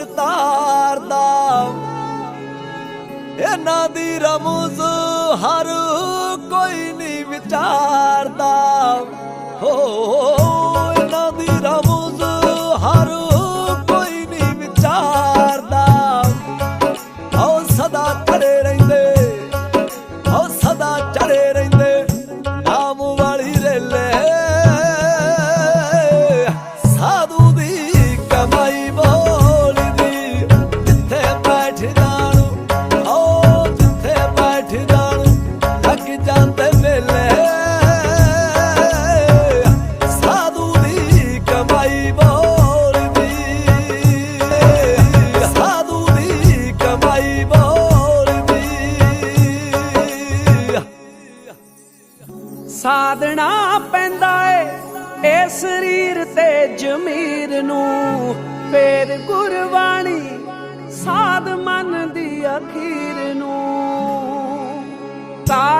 ਸਰਦਾਰ ਇਹਨਾਂ ਦੀ ਰਮਜ਼ ਹਰ ਕੋਈ ਨਹੀਂ ਵਿਚਾਰਦਾ। ਸਾਧਣਾ ਪੈਂਦਾ ਏ ਇਹ ਸਰੀਰ ਤੇ ਜ਼ਮੀਰ ਨੂੰ। ਫੇਰ ਗੁਰਬਾਣੀ ਸਾਧ ਮਨ ਦੀ ਅਖੀਰ ਨੂੰ। ਤਾਲ